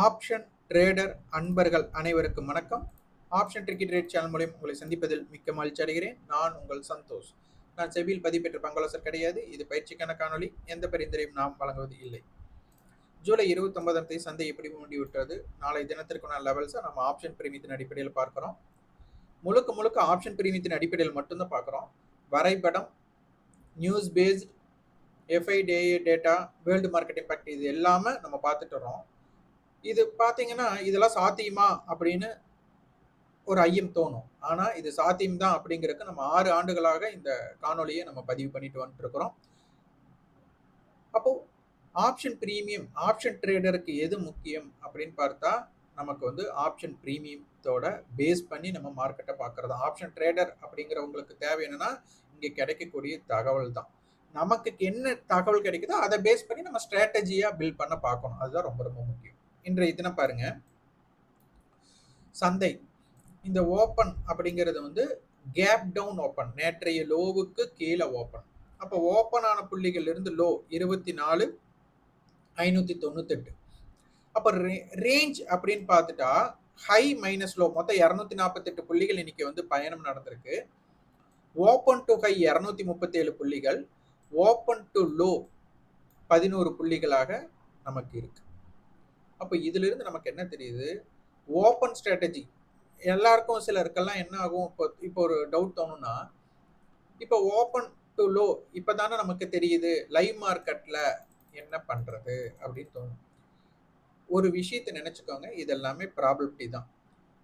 Option trader அன்பர்கள் அனைவருக்கும் வணக்கம். ஆப்ஷன் ட்ரிக்கி ட்ரேட் சேனல் மூலியம் உங்களை சந்திப்பதில் மிக்க மகிழ்ச்சி அடைகிறேன். நான் உங்கள் சந்தோஷ். நான் செபியில் பதிப்பெற்ற பங்களாசர் கிடையாது. இது பயிற்சிக்கான காணொளி. எந்த பரிந்துரையும் நாம் வழங்குவது இல்லை. ஜூலை இருபத்தொன்பதாம் தேதி சந்தை எப்படி முடிவிட்டது நாளை தினத்திற்கான லெவல்ஸை நம்ம ஆப்ஷன் பிரீமியத்தின் அடிப்படையில் பார்க்குறோம். முழுக்க முழுக்க ஆப்ஷன் பிரீமியத்தின் அடிப்படையில் மட்டும்தான் பார்க்குறோம். வரைபடம் news based FI day data world market impact இது எல்லாமே நம்ம பார்த்துட்டு வரோம் இது பார்த்தீங்கன்னா இதெல்லாம் சாத்தியமா அப்படின்னு ஒரு ஐயம் தோணும். ஆனால் இது சாத்தியம் தான் அப்படிங்கிறதுக்கு நம்ம ஆறு ஆண்டுகளாக இந்த காணொலியை நம்ம பதிவு பண்ணிட்டு வந்துட்டு இருக்கிறோம் அப்போ ஆப்ஷன் ப்ரீமியம் ஆப்ஷன் ட்ரேடருக்கு எது முக்கியம் அப்படின்னு பார்த்தா நமக்கு வந்து ஆப்ஷன் ப்ரீமியத்தோட பேஸ் பண்ணி நம்ம மார்க்கெட்டை பார்க்குறது ஆப்ஷன் ட்ரேடர் அப்படிங்கிறவங்களுக்கு தேவை என்னன்னா இங்கே கிடைக்கக்கூடிய தகவல் தான் நமக்கு என்ன தகவல் கிடைக்குதோ அதை பேஸ் பண்ணி நம்ம ஸ்ட்ராட்டஜியாக பில்ட் பண்ண பார்க்கணும். அதுதான் ரொம்ப ரொம்ப முக்கியம். இன்றைய தினம் பாருங்க. சந்தை. இந்த ஓப்பன் அப்படிங்கிறது வந்து கேப் டவுன் ஓப்பன் நேற்றைய லோவுக்கு கீழே ஓப்பன் அப்போ ஓப்பன் ஆன புள்ளிகள் இருந்து லோ இருபத்தி நாலு ஐநூற்றி தொண்ணூத்தெட்டு. அப்போ ரேஞ்ச் அப்படின்னு பார்த்துட்டா ஹை மைனஸ் லோ மொத்தம் இரநூத்தி நாற்பத்தெட்டு புள்ளிகள் இன்னைக்கு வந்து பயணம் நடந்திருக்கு. ஓப்பன் டு ஹை இரநூத்தி முப்பத்தேழு புள்ளிகள். ஓப்பன் டு லோ பதினோரு புள்ளிகளாக நமக்கு இருக்குது அப்போ இதுலிருந்து நமக்கு என்ன தெரியுது? ஓப்பன் ஸ்ட்ராட்டஜி எல்லாருக்கும் சிலருக்கெல்லாம் என்ன ஆகும்? இப்போ இப்போ ஒரு டவுட் தோணும்னா இப்போ ஓப்பன் டு லோ இப்போ தானே நமக்கு தெரியுது லைவ் மார்க்கெட்டில் என்ன பண்ணுறது அப்படின்னு தோணும். ஒரு விஷயத்தை நினச்சிக்கோங்க இது எல்லாமே தான்.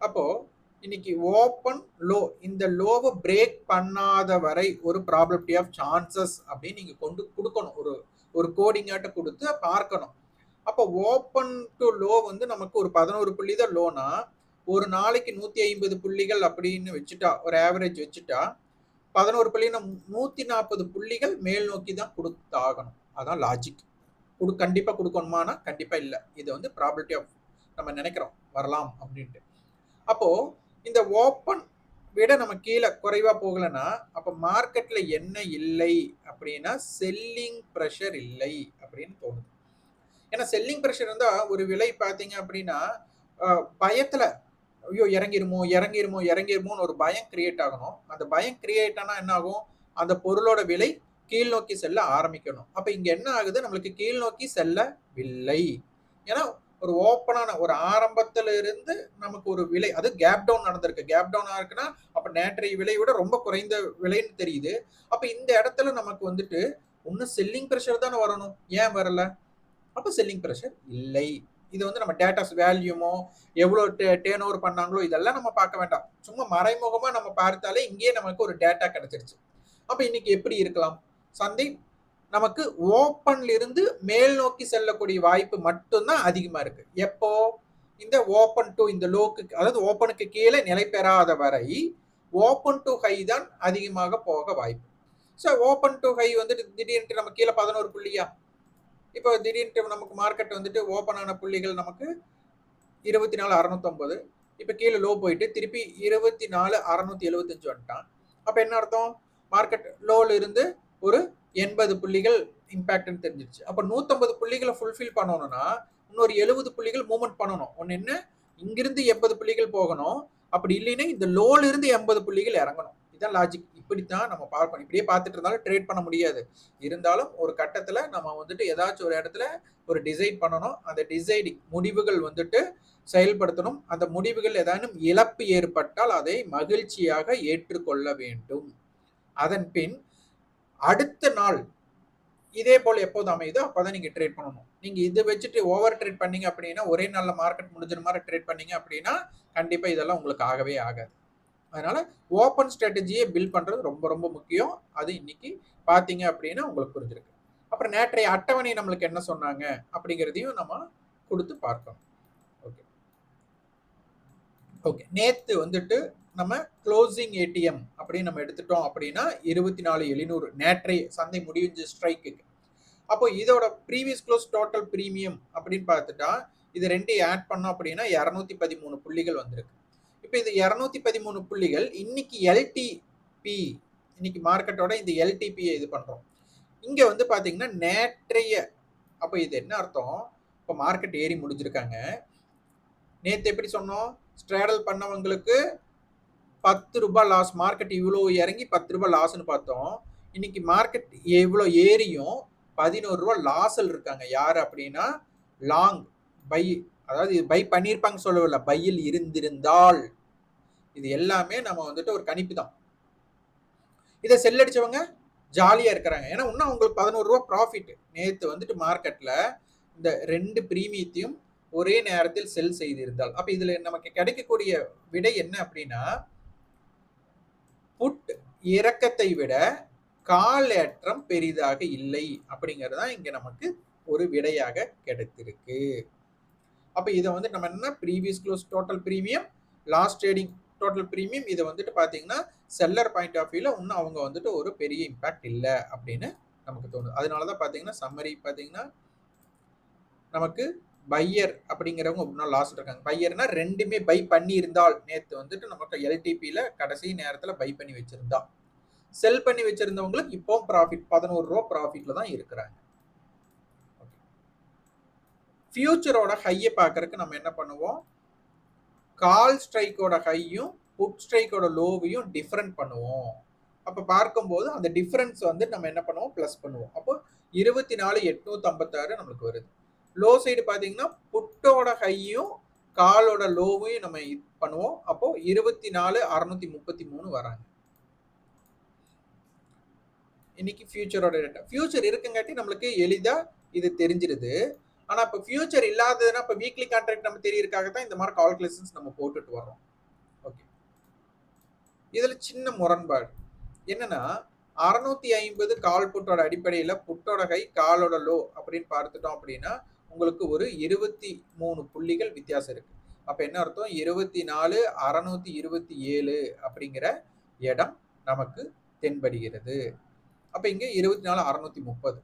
அப்போது இன்னைக்கு ஓப்பன் லோ இந்த லோவை பிரேக் பண்ணாத வரை ஒரு ப்ராபிலிட்டி ஆஃப் சான்சஸ் அப்படின்னு நீங்கள் கொண்டு கொடுக்கணும். ஒரு ஒரு கோடிங்காட்ட கொடுத்து பார்க்கணும். அப்போ ஓப்பன் டு லோ வந்து நமக்கு ஒரு பதினோரு புள்ளி தான் லோனா ஒரு நாளைக்கு நூற்றி ஐம்பது புள்ளிகள் அப்படின்னு வச்சுட்டா ஒரு ஆவரேஜ் வச்சுட்டா பதினோரு புள்ளினா நூற்றி நாற்பது புள்ளிகள் மேல் நோக்கி தான் கொடுத்தாகணும். அதான் லாஜிக் கொடு கண்டிப்பாக கொடுக்கணுமானா கண்டிப்பாக இல்லை. இது வந்து ப்ராபிலிட்டி ஆஃப் நம்ம நினைக்கிறோம். வரலாம் அப்படின்ட்டு. அப்போது இந்த ஓப்பன் விட நம்ம கீழே குறைவாக போகலைன்னா அப்போ மார்க்கெட்டில் என்ன இல்லை அப்படின்னா செல்லிங் ப்ரெஷர் இல்லை அப்படின்னு தோணுது. ஏன்னா செல்லிங் ப்ரெஷர் இருந்தால் ஒரு விலை பார்த்தீங்க அப்படின்னா பயத்தில் ஐயோ இறங்கிருமோ இறங்கிருமோ இறங்கிருமோன்னு ஒரு பயம் கிரியேட் ஆகணும். அந்த பயம் கிரியேட் ஆனால் என்ன ஆகும்? அந்த பொருளோட விலை கீழ் நோக்கி செல்ல ஆரம்பிக்கணும். அப்போ இங்கே என்ன ஆகுது? நம்மளுக்கு கீழ் நோக்கி செல்லவில்லை. ஏன்னா ஒரு ஓப்பனான ஒரு ஆரம்பத்துல இருந்து நமக்கு ஒரு விலை அது கேப் டவுன் நடந்திருக்கு. கேப் டவுனா இருக்குன்னா அப்ப நேற்றைய விலை விட ரொம்ப குறைந்த விலைன்னு தெரியுது. அப்ப இந்த இடத்துல நமக்கு வந்துட்டு இன்னும் செல்லிங் ப்ரெஷர் தானே வரணும். ஏன் வரல? அப்போ செல்லிங் ப்ரெஷர் இல்லை. இது வந்து நம்ம டேட்டாஸ் வேல்யூமோ எவ்வளோ டேர்ன் ஓவர் பண்ணாங்களோ இதெல்லாம் நம்ம பார்க்க வேண்டாம். சும்மா மறைமுகமாக நம்ம பார்த்தாலே இங்கேயே நமக்கு ஒரு டேட்டா கிடைச்சிருச்சு. அப்போ இன்னைக்கு எப்படி இருக்கலாம்? சந்தை நமக்கு ஓப்பன்ல இருந்து மேல் நோக்கி செல்லக்கூடிய வாய்ப்பு மட்டும்தான் அதிகமாக இருக்கு. எப்போ? இந்த ஓப்பன் டு இந்த லோக்கு அதாவது ஓப்பனுக்கு கீழே நிலை பெறாத வரை ஓப்பன் டு ஹை தான் அதிகமாக போக வாய்ப்பு. ஸோ ஓப்பன் டு ஹை வந்துட்டு திடீர்னு நம்ம கீழே பதினோரு புள்ளியா? இப்போ திடீர்னு நமக்கு மார்க்கெட் வந்துட்டு ஓப்பன் ஆன புள்ளிகள் நமக்கு இருபத்தி நாலு அறநூத்தொம்பது இப்போ கீழே லோ போயிட்டு திருப்பி இருபத்தி நாலு அறநூத்தி எழுபத்தஞ்சு வந்துட்டான். அப்போ என்ன அர்த்தம்? மார்க்கெட் லோவில் இருந்து ஒரு எண்பது புள்ளிகள் இம்பேக்ட்னு தெரிஞ்சிருச்சு. அப்போ நூற்றம்பது புள்ளிகளை ஃபுல்ஃபில் பண்ணணும்னா இன்னொரு எழுபது புள்ளிகள் மூவ்மெண்ட் பண்ணணும். ஒன்று என்ன? இங்கிருந்து எண்பது புள்ளிகள் போகணும். அப்படி இல்லைன்னா இந்த லோல இருந்து எண்பது புள்ளிகள் இறங்கணும். இதுதான் லாஜிக் இப்படித்தான் நம்ம பார்க்கணும் இப்படியே பார்த்துட்டு இருந்தாலும் ட்ரேட் பண்ண முடியாது. இருந்தாலும் ஒரு கட்டத்தில் நம்ம வந்துட்டு ஏதாச்சும் ஒரு இடத்துல ஒரு டிசைட் பண்ணணும். அந்த டிசைடிங் முடிவுகள் வந்துட்டு செயல்படுத்தணும். அந்த முடிவுகள் ஏதானும் இழப்பு ஏற்பட்டால் அதை மகிழ்ச்சியாக ஏற்றுக்கொள்ள வேண்டும். அதன் பின் அடுத்த நாள் இதே போல் எப்போது அமையுதோ அப்போதான் நீங்கள் ட்ரேட் பண்ணணும். நீங்கள் இதை வச்சுட்டு ஓவர் ட்ரேட் பண்ணீங்க அப்படின்னா ஒரே நாளில் மார்க்கெட் முடிஞ்சிற மாதிரி ட்ரேட் பண்ணீங்க அப்படின்னா கண்டிப்பாக இதெல்லாம் உங்களுக்கு ஆகவே ஆகாது. அதனால ஓப்பன் ஸ்ட்ராட்டஜியை பில்ட் பண்றது ரொம்ப ரொம்ப முக்கியம். அது இன்னைக்கு பாத்தீங்க அப்படின்னா உங்களுக்கு புரிஞ்சிருக்கு. அப்புறம் நேற்றைய அட்டவணை நம்மளுக்கு என்ன சொன்னாங்க அப்படிங்கிறதையும் நம்ம கொடுத்து பார்க்கணும். ஓகே ஓகே நேத்து வந்துட்டு நம்ம க்ளோசிங் ஏடிஎம் அப்படின்னு நம்ம எடுத்துட்டோம் அப்படின்னா இருபத்தி நாலு எழுநூறு நேற்றைய சந்தை முடிஞ்ச ஸ்ட்ரைக்குக்கு அப்போ இதோட ப்ரீவியஸ் க்ளோஸ் டோட்டல் ப்ரீமியம் அப்படின்னு பார்த்துட்டா இது ரெண்டையும் ஆட் பண்ணோம் அப்படின்னா இரநூத்தி பதிமூணு புள்ளிகள் வந்திருக்கு. இப்போ இது இரநூத்தி பதிமூணு புள்ளிகள் இன்னைக்கு எல்டிபி இன்னைக்கு மார்க்கெட்டோட இந்த எல்டிபியை இது பண்ணுறோம் இங்கே வந்து பார்த்தீங்கன்னா நேற்றைய அப்போ இது என்ன அர்த்தம்? இப்போ மார்க்கெட் ஏறி முடிஞ்சிருக்காங்க. நேற்று எப்படி சொன்னோம்? ஸ்ட்ராடல் பண்ணவங்களுக்கு பத்து ரூபாய் லாஸ் மார்க்கெட் இவ்வளோ இறங்கி பத்து ரூபாய் லாஸ்ன்னு பார்த்தோம். இன்னைக்கு மார்க்கெட் எவ்வளோ ஏறியும் பதினோரு ரூபா லாஸில் இருக்காங்க. யார் அப்படின்னா? லாங் பை அதாவது இது பை பண்ணியிருப்பாங்க சொல்லவில்லை. பையில் இருந்திருந்தால். இது எல்லாமே நம்ம வந்துட்டு ஒரு கணிப்பு தான். இதை செல்லடிச்சவங்க ஜாலியாக இருக்கிறாங்க. ஏன்னா இன்னும் அவங்களுக்கு பதினோரு ரூபா ப்ராஃபிட் நேற்று வந்துட்டு மார்க்கெட்டில் இந்த ரெண்டு பிரீமியத்தையும் ஒரே நேரத்தில் செல் செய்திருந்தால். அப்போ இதில் நமக்கு கிடைக்கக்கூடிய விடை என்ன அப்படின்னா புட் இறக்கத்தை விட காலேற்றம் பெரிதாக இல்லை அப்படிங்கிறது தான் இங்கே நமக்கு ஒரு விடையாக கிடைத்திருக்கு. அப்போ இதை வந்து நம்ம என்ன previous close total premium last trading total premium இதை வந்துட்டு பார்த்தீங்கன்னா செல்லர் பாயிண்ட் ஆஃப் வியூவில் இன்னும் அவங்க வந்துட்டு ஒரு பெரிய இம்பேக்ட் இல்லை அப்படின்னு நமக்கு தோணுது. அதனால தான் பார்த்தீங்கன்னா சம்மரி பார்த்தீங்கன்னா நமக்கு பையர் அப்படிங்கிறவங்க இன்னும் லாஸ் இருக்காங்க. பையர்னா ரெண்டுமே பை பண்ணி இருந்தால் நேற்று வந்துட்டு நமக்கு எல்டிபியில் கடைசி நேரத்தில் பை பண்ணி வச்சுருந்தா. செல் பண்ணி வச்சிருந்தவங்களுக்கு இப்போ ப்ராஃபிட் பதினோரு ரூபா ப்ராஃபிட்டில் தான் இருக்கிறாங்க. ஃபியூச்சரோட ஹையை பார்க்கறதுக்கு நம்ம என்ன பண்ணுவோம்? கால் ஸ்ட்ரைக்கோட ஹையும் புட் ஸ்ட்ரைக்கோட லோவையும் டிஃப்ரெண்ட் பண்ணுவோம். அப்போ பார்க்கும்போது அந்த டிஃப்ரென்ஸ் வந்து நம்ம என்ன பண்ணுவோம்? ப்ளஸ் பண்ணுவோம். அப்போ இருபத்தி நாலு எட்நூற்றி ஐம்பத்தாறு நம்மளுக்கு வருது. லோ சைடு பார்த்தீங்கன்னா புட்டோட ஹையும் காலோட லோவையும் நம்ம இது பண்ணுவோம். அப்போ இருபத்தி நாலு அறுநூத்தி முப்பத்தி மூணு வராங்க. இன்னைக்கு ஃபியூச்சரோட டேட்டா ஃபியூச்சர் இருக்குங்காட்டி நம்மளுக்கு எளிதாக இது தெரிஞ்சிருது. ஆனா இப்போ ஃபியூச்சர் இல்லாததுன்னா இப்போ வீக்லி கான்ட்ராக்ட் நம்ம தெரியறதுக்காக தான் இந்த மாதிரி கால்குலேஷன்ஸ் நம்ம போட்டுட்டு வர்றோம். ஓகே இதுல சின்ன முரண்பாடு. என்னன்னா அறுநூத்தி ஐம்பது கால் புட்டோட அடிப்படையில் புட்டோட கை காலோட லோ அப்படின்னு பார்த்துட்டோம் அப்படின்னா உங்களுக்கு ஒரு இருபத்தி மூணு புள்ளிகள் வித்தியாசம் இருக்கு. அப்ப என்ன அர்த்தம்? இருபத்தி நாலு அறுநூத்தி இருபத்தி ஏழு அப்படிங்கிற இடம் நமக்கு தென்படுகிறது. அப்ப இங்க இருபத்தி நாலு அறுநூத்தி முப்பது.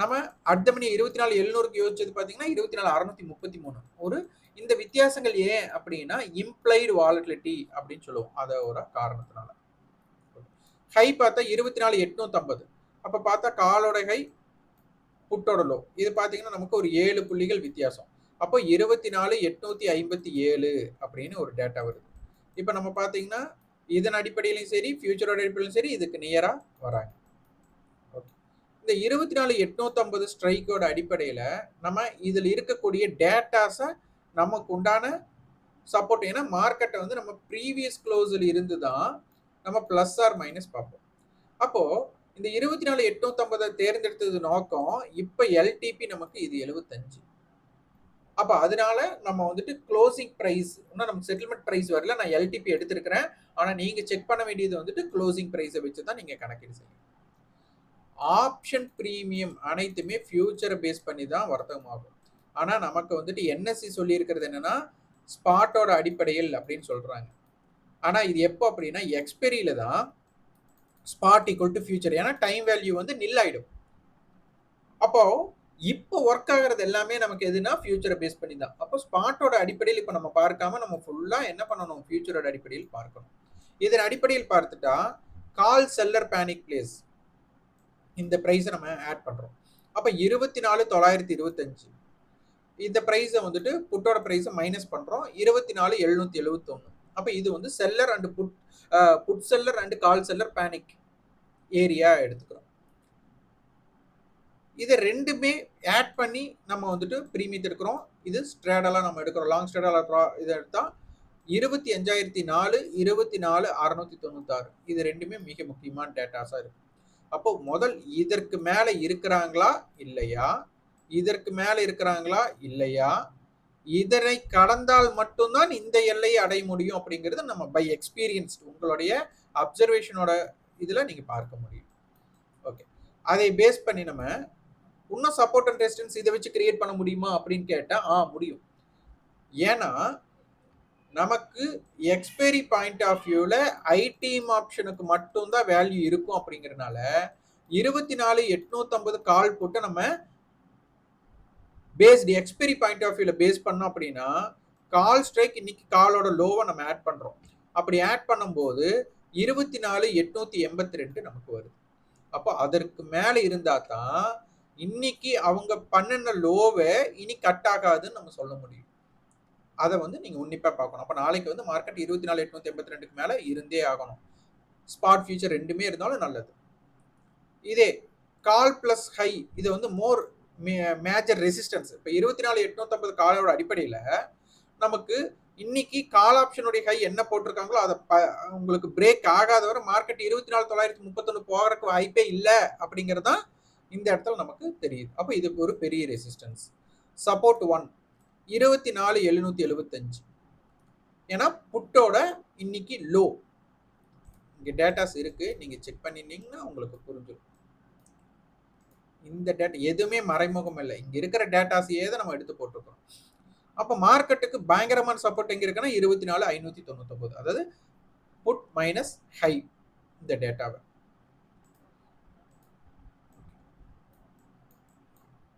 நம்ம அடுத்த மணி இருபத்தி நாலு எழுநூறுக்கு யோசிச்சது பார்த்தீங்கன்னா இருபத்தி நாலு அறுநூத்தி முப்பத்தி மூணு. ஒரு இந்த வித்தியாசங்கள் ஏன் அப்படின்னா இம்ப்ளைடு வாலட்டிலிட்டி அப்படின்னு சொல்லுவோம். அதை ஒரு காரணத்தினால. ஹை பார்த்தா இருபத்தி நாலு எட்நூத்தம்பது. அப்போ பார்த்தா காலோட ஹை புட்டோட லோ இது பார்த்தீங்கன்னா நமக்கு ஒரு ஏழு புள்ளிகள் வித்தியாசம். அப்போ இருபத்தி நாலு எட்நூத்தி ஐம்பத்தி ஏழு அப்படின்னு ஒரு டேட்டா வருது. இப்போ நம்ம பார்த்தீங்கன்னா இதன் அடிப்படையிலையும் சரி ஃபியூச்சரோட அடிப்படையிலும் சரி இதுக்கு நியராக வராங்க. இந்த இருபத்தி நாலு எட்நூத்தம்பது ஸ்ட்ரைக்கோட அடிப்படையில் நம்ம இதில் இருக்கக்கூடிய டேட்டாஸை நமக்கு உண்டான சப்போர்ட் ஏன்னா மார்க்கெட்டை வந்து நம்ம ப்ரீவியஸ் க்ளோஸில் இருந்து தான் நம்ம ப்ளஸ் ஆர் மைனஸ் பார்ப்போம். அப்போது இந்த இருபத்தி நாலு எட்நூத்தம்பதை தேர்ந்தெடுத்தது நோக்கம் இப்போ எல்டிபி நமக்கு இது எழுபத்தஞ்சு அப்போ அதனால நம்ம வந்துட்டு க்ளோசிங் ப்ரைஸ் இன்னும் நம்ம செட்டில்மெண்ட் ப்ரைஸ் வரல நான் எல்டிபி எடுத்திருக்கிறேன். ஆனால் நீங்கள் செக் பண்ண வேண்டியது வந்துட்டு க்ளோசிங் ப்ரைஸை வச்சு தான் நீங்கள் கணக்கீடு செய்யணும். ஆப்ஷன் ப்ரீமியம் அனைத்துமே ஃபியூச்சரை பேஸ் பண்ணி தான் வர்த்தகமாகும். ஆனால் நமக்கு வந்துட்டு என்எஸ்சி சொல்லியிருக்கிறது என்னன்னா ஸ்பாட்டோட அடிப்படையில் அப்படின்னு சொல்கிறாங்க ஆனால் இது எப்போ அப்படின்னா எக்ஸ்பெரியில் தான் ஸ்பாட் ஈக்குவல் டு ஃபியூச்சர் ஏன்னா டைம் வேல்யூ வந்து நில் ஆயிடும் அப்போ இப்போ ஒர்க் ஆகிறது எல்லாமே நமக்கு எதுனா ஃபியூச்சரை பேஸ் பண்ணி தான் அப்போ ஸ்பாட்டோட அடிப்படையில் இப்போ நம்ம பார்க்காம நம்ம ஃபுல்லாக என்ன பண்ணணும்? ஃபியூச்சரோட அடிப்படையில் பார்க்கணும். இதன் அடிப்படையில் பார்த்துட்டா கால் செல்லர் பேனிக் பிளேஸ் இந்த ப்ரைஸை நம்ம ஆட் பண்ணுறோம் அப்போ இருபத்தி நாலு தொள்ளாயிரத்தி இருபத்தஞ்சு. இந்த ப்ரைஸை வந்துட்டு புட்டோட ப்ரைஸை மைனஸ் பண்ணுறோம் இருபத்தி நாலு எழுநூற்றி எழுபத்தொன்று அப்போ இது வந்து seller and put put seller and call seller panic area எடுத்துக்கிறோம். இதை ரெண்டுமே ஆட் பண்ணி நம்ம வந்துட்டு ப்ரீமியத்தை எடுக்கிறோம். இது ஸ்ட்ரேடலாக நம்ம எடுக்கிறோம். லாங் ஸ்ட்ரேடலாக இதை எடுத்தால் இருபத்தி அஞ்சாயிரத்தி நாலு இருபத்தி நாலு அறநூற்றி தொண்ணூத்தாறு. இது ரெண்டுமே மிக முக்கியமான டேட்டாஸாக இருக்கும் அப்போ முதல் இதற்கு மேலே இருக்கிறாங்களா? இல்லையா? இதற்கு மேலே இருக்கிறாங்களா? இல்லையா? இதனை கடந்தால் மட்டும்தான் இந்த எல்லையை அடைய முடியும் அப்படிங்கிறது நம்ம பை எக்ஸ்பீரியன்ஸ் உங்களுடைய அப்சர்வேஷனோட இதில் நீங்கள் பார்க்க முடியும். ஓகே அதை பேஸ் பண்ணி நம்ம இன்னும் சப்போர்ட் அண்ட் ரெசிஸ்டன்ஸ் இதை வச்சு கிரியேட் பண்ண முடியுமா அப்படின்னு கேட்டால் ஆ முடியும். ஏன்னா நமக்கு எக்ஸ்பைரி பாயிண்ட் ஆஃப் வியூவில் ஐடிஎம் ஆப்ஷனுக்கு மட்டும்தான் வேல்யூ இருக்கும் அப்படிங்கிறனால இருபத்தி நாலு எட்நூத்தம்பது கால் போட்டு நம்ம பேஸ்டு எக்ஸ்பைரி பாயிண்ட் ஆஃப் வியூவில் பேஸ் பண்ணோம் அப்படின்னா கால் ஸ்ட்ரைக் இன்னைக்கு காலோட லோவை நம்ம ஆட் பண்ணுறோம் அப்படி ஆட் பண்ணும்போது இருபத்தி நாலு எட்நூத்தி எண்பத்தி ரெண்டு நமக்கு வருது. அப்போ அதற்கு மேலே இருந்தால் தான் இன்னைக்கு அவங்க பண்ணின லோவை இனி கட் ஆகாதுன்னு நம்ம சொல்ல முடியும். அதை வந்து நீங்கள் உன்னிப்பாக பார்க்கணும். அப்போ நாளைக்கு வந்து மார்க்கெட் இருபத்தி நாலு எட்நூத்தி எண்பத்தி ரெண்டுக்கு மேலே இருந்தே ஆகணும். ஸ்பாட் ஃபியூச்சர் ரெண்டுமே இருந்தாலும் நல்லது. இதே கால் பிளஸ் ஹை இது வந்து மோர் மேஜர் ரெசிஸ்டன்ஸ் இப்போ இருபத்தி நாலு எட்நூத்தம்பது காலோட அடிப்படையில் நமக்கு இன்னைக்கு கால் ஆப்ஷனுடைய ஹை என்ன போட்டிருக்காங்களோ அதை உங்களுக்கு பிரேக் ஆகாத வரை மார்க்கெட் இருபத்தி நாலு தொள்ளாயிரத்தி முப்பத்தொன்று போகிறதுக்கு வாய்ப்பே இல்லை அப்படிங்கிறது தான் இந்த இடத்துல நமக்கு தெரியுது. அப்போ இதுக்கு ஒரு பெரிய ரெசிஸ்டன்ஸ் சப்போர்ட் ஒன் இருபத்தி நாலு எழுநூத்தி எழுபத்தஞ்சு. ஏன்னா புட்டோட இன்னைக்கு லோ இங்கே டேட்டாஸ் இருக்கு நீங்க செக் பண்ணிட்டீங்கன்னா உங்களுக்கு புரிஞ்சிடும் இந்த டேட்டா எதுவுமே மறைமுகம் இல்லை. இங்க இருக்கிற டேட்டாஸையே தான் நம்ம எடுத்து போட்டிருக்கோம் அப்போ மார்க்கெட்டுக்கு பயங்கரமான சப்போர்ட் எங்க இருக்குன்னா இருபத்தி நாலு ஐநூத்தி தொண்ணூத்தொன்பது அதாவது புட் மைனஸ் ஹை இந்த டேட்டாவை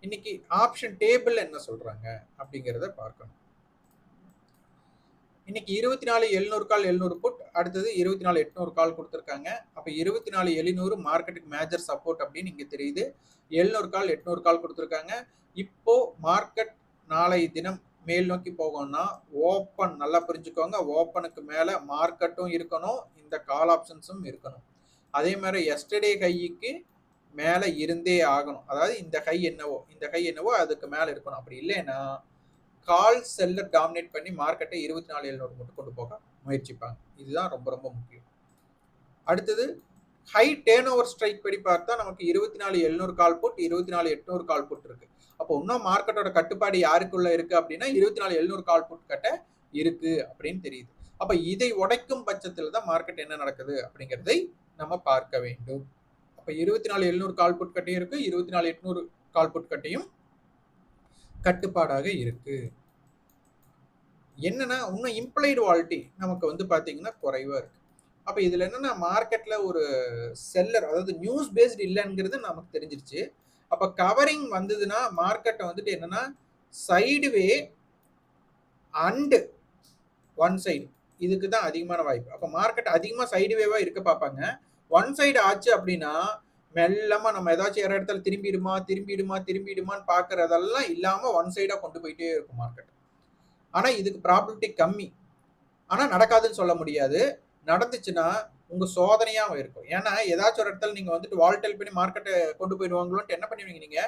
இன்னைக்கு ஆப்ஷன் டேபிள் என்ன சொல்றாங்க அப்படிங்கிறத பார்க்கணும். இன்னைக்கு இருபத்தி நாலு எழுநூறு கால் எழுநூறு புட் அடுத்தது இருபத்தி நாலு எட்நூறு கால் கொடுத்துருக்காங்க. அப்போ இருபத்தி நாலு எழுநூறு மார்க்கெட்டுக்கு மேஜர் சப்போர்ட் அப்படின்னு இங்கே தெரியுது. எழுநூறு கால் எட்நூறு கால் கொடுத்துருக்காங்க. இப்போ மார்க்கெட் நாளை தினம் மேல் நோக்கி போகணும்னா ஓப்பன் நல்லா புரிஞ்சுக்கோங்க. ஓப்பனுக்கு மேலே மார்க்கெட்டும் இருக்கணும். இந்த கால் ஆப்ஷன்ஸும் இருக்கணும். அதே மாதிரி எஸ்டர்டே கைக்கு மேலே இருந்தே ஆகணும். அதாவது இந்த ஹை என்னவோ இந்த ஹை என்னவோ அதுக்கு மேலே இருக்கணும். அப்படி இல்லைன்னா கால் செல்லர் டாமினேட் பண்ணி மார்க்கெட்டை இருபத்தி நாலு எழுநூறு மட்டும் கொண்டு போக முயற்சிப்பாங்க. இதுதான் ரொம்ப ரொம்ப முக்கியம். அடுத்தது ஹை டேர்ன் ஓவர் ஸ்ட்ரைக் படி பார்த்தா நமக்கு இருபத்தி நாலு எழுநூறு கால் போட் இருபத்தி நாலு எட்நூறு கால் போட் இருக்கு. அப்போ இன்னும் மார்க்கெட்டோட கட்டுப்பாடு யாருக்குள்ள இருக்கு அப்படின்னா இருபத்தி நாலு எழுநூறு கால் போட் கட்ட இருக்கு அப்படின்னு தெரியுது. அப்ப இதை உடைக்கும் பட்சத்தில் தான் மார்க்கெட் என்ன நடக்குது அப்படிங்கிறதை நம்ம பார்க்க வேண்டும். அப்ப இருபத்தி நாலு எழுநூறு கால்புட் கட்டையும் இருக்கு இருபத்தி நாலு எட்நூறு கால்புட் கட்டையும் கட்டுப்பாடாக இருக்கு. என்னன்னா இன்னும் இம்ப்ளைடு வால்ட்டி நமக்கு வந்து பாத்தீங்கன்னா குறைவா இருக்கு. அப்ப இதுல என்னன்னா மார்க்கெட்ல ஒரு செல்லர் அதாவது நியூஸ் பேஸ்ட் இல்லைங்கிறது நமக்கு தெரிஞ்சிருச்சு. அப்ப கவரிங் வந்ததுன்னா மார்க்கெட்டை வந்துட்டு என்னன்னா சைடுவே அண்டு ஒன் சைடு இதுக்கு தான் அதிகமான வாய்ப்பு. அப்போ மார்க்கெட் அதிகமாக சைடு வேவா இருக்க பார்ப்பாங்க. ஒன் சைடு ஆச்சு அப்படின்னா மெல்லமா நம்ம ஏதாச்சும் ஒரு இடத்துல திரும்பிடுமா திரும்பிடுமா திரும்பிடுமான்னு பாக்குறதெல்லாம் இல்லாம ஒன் சைடா கொண்டு போயிட்டே இருக்கும் மார்க்கெட் ஆனா இதுக்கு ப்ராபிலிட்டி கம்மி. ஆனா நடக்காதுன்னு சொல்ல முடியாது. நடந்துச்சுன்னா உங்க சோதனையாக இருக்கும். ஏன்னா ஏதாச்சும் ஒரு இடத்துல நீங்க வந்துட்டு வால்டெல் பண்ணி மார்க்கெட்டை கொண்டு போயிடுவாங்களோன்ட்டு என்ன பண்ணுவீங்க நீங்க?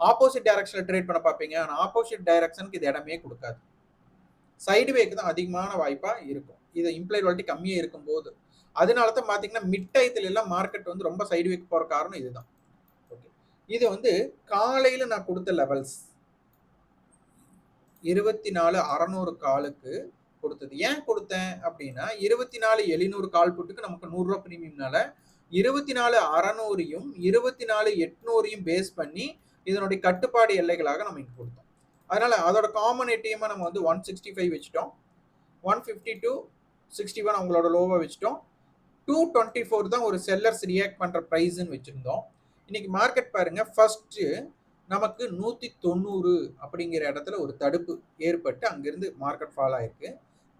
ஆப்போசிட் டைரக்ஷன்ல ட்ரேட் பண்ண பார்ப்பீங்க. ஆனா ஆப்போசிட் டைரக்ஷனுக்கு இது இடமே கொடுக்காது. சைடு வேக்கு தான் அதிகமான வாய்ப்பா இருக்கும். இது இம்ப்ளைட் வாலிட்டி கம்மியா இருக்கும் போது அதனால தான் பார்த்தீங்கன்னா மிட் டயத்துல எல்லாம் மார்க்கெட் வந்து ரொம்ப சைடு வைக்க போகிற காரணம் இதுதான். ஓகே இது வந்து காலையில் நான் கொடுத்த லெவல்ஸ் இருபத்தி நாலு அறநூறு காலுக்கு கொடுத்தது. ஏன் கொடுத்தேன் அப்படின்னா இருபத்தி நாலு எழுநூறு கால் புட்டுக்கு நமக்கு நூறுரூவா ப்ரீமியம்னால இருபத்தி நாலு அறநூறையும் இருபத்தி நாலு எட்நூறையும் பேஸ் பண்ணி இதனுடைய கட்டுப்பாடு எல்லைகளாக நம்ம இங்கே கொடுத்தோம். அதனால அதோட காமன் ஏடிஎம்மை நம்ம வந்து ஒன் சிக்ஸ்டி ஃபைவ் வச்சுட்டோம். One fifty two sixty one அவங்களோட லோவாக வச்சுட்டோம். டூ டுவெண்ட்டி ஃபோர் தான் ஒரு செல்லர்ஸ் ரியாக்ட் பண்ணுற ப்ரைஸ்ன்னு வச்சுருந்தோம். இன்னைக்கு மார்க்கெட் பாருங்க ஃபஸ்ட்டு நமக்கு நூற்றி தொண்ணூறு அப்படிங்கிற இடத்துல ஒரு தடுப்பு ஏற்பட்டு அங்கேருந்து மார்க்கெட் ஃபால் ஆயிருக்கு.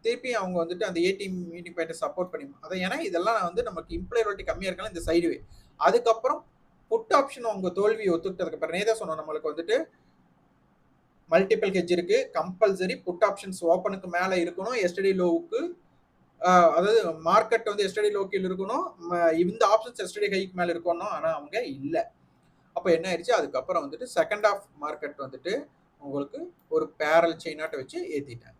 திருப்பி அவங்க வந்துட்டு அந்த ஏடிஎம் மீட்டிங் பாயிண்ட்டை சப்போர்ட் பண்ணி அதை ஏன்னா இதெல்லாம் வந்து நமக்கு இம்ப்ளாயபிலிட்டி கம்மியாக இருக்கலாம் இந்த சைடுவே அதுக்கப்புறம் புட் ஆப்ஷன் அவங்க தோல்வியை ஒத்துக்கிட்டதுக்கு அப்புறம் நேதா சொன்னோம் நம்மளுக்கு வந்துட்டு மல்டிபிள் ஹெஜ் இருக்கு கம்பல்சரி புட் ஆப்ஷன்ஸ் ஓப்பனுக்கு மேலே இருக்கணும் எஸ்டடி லோவுக்கு அதாவது மார்க்கெட் வந்து எஸ்டடி லோக்கில் இருக்கணும். இந்த ஆப்ஷன்ஸ் எஸ்டடி ஹைக்கு மேலே இருக்கணும் ஆனால் அவங்க இல்லை. அப்போ என்ன ஆயிடுச்சு? அதுக்கப்புறம் வந்துட்டு செகண்ட் ஆஃப் மார்க்கெட் வந்துட்டு உங்களுக்கு ஒரு பேரல் செயினாட்டை வச்சு ஏற்றிட்டாங்க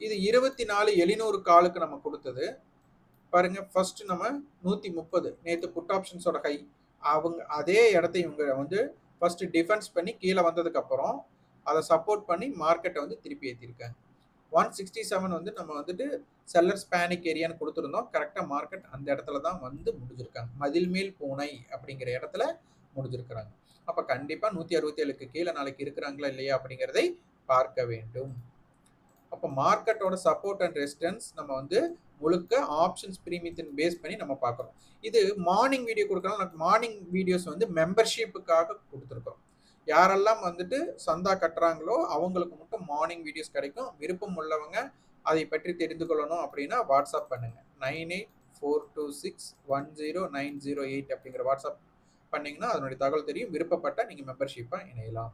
இது இருபத்தி நாலு எழுநூறு காலுக்கு நம்ம கொடுத்தது. பாருங்க ஃபர்ஸ்ட் நம்ம நூற்றி முப்பது நேற்று புட் ஆப்ஷன்ஸோட ஹை அவங்க அதே இடத்த இவங்க வந்து ஃபர்ஸ்ட் டிஃபென்ஸ் பண்ணி கீழே வந்ததுக்கப்புறம் அதை சப்போர்ட் பண்ணி மார்க்கெட்டை வந்து திருப்பி ஏற்றிருக்காங்க ஒன் சிக்ஸ்டி செவன் வந்து நம்ம வந்துட்டு செல்லர்ஸ் பேனிக் ஏரியான்னு கொடுத்துருந்தோம். கரெக்டாக மார்க்கெட் அந்த இடத்துல தான் வந்து முடிஞ்சிருக்காங்க. மதில் மேல் பூனை அப்படிங்கிற இடத்துல முடிஞ்சிருக்கிறாங்க. அப்போ கண்டிப்பாக நூற்றி அறுபத்தி ஏழுக்கு கீழே நாளைக்கு இருக்கிறாங்களா இல்லையா அப்படிங்கிறதை பார்க்க வேண்டும். அப்போ மார்க்கெட்டோட சப்போர்ட் அண்ட் ரெசிஸ்டன்ஸ் நம்ம வந்து முழுக்க ஆப்ஷன்ஸ் பிரீமியத்தின் பேஸ் பண்ணி நம்ம பார்க்குறோம். இது மார்னிங் வீடியோ கொடுக்கலாம் மார்னிங் வீடியோஸ் வந்து மெம்பர்ஷிப்புக்காக கொடுத்துருக்கோம் யாரெல்லாம் வந்துட்டு சந்தா கட்டுறாங்களோ அவங்களுக்கு மட்டும் மார்னிங் வீடியோஸ் கிடைக்கும். விருப்பம் உள்ளவங்க அதை பற்றி தெரிந்து கொள்ளணும் அப்படின்னா வாட்ஸ்அப் பண்ணுங்க. Nine eight four two six one zero nine zero eight அப்படிங்கிற வாட்ஸ்அப் பண்ணிங்கன்னா அதனுடைய தகவல் தெரியும். விருப்பப்பட்டால் நீங்கள் மெம்பர்ஷிப்பாக இணையலாம்.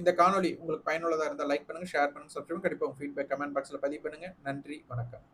இந்த காணொலி உங்களுக்கு பயனுள்ளதாக இருந்தால் லைக் பண்ணுங்கள் ஷேர் பண்ணுங்கள் சப்ஸ்கிரைப் கண்டிப்பாக உங்கள் ஃபீட்பேக் கமெண்ட் பாக்ஸில் பதிவு பண்ணுங்கள் நன்றி, வணக்கம்.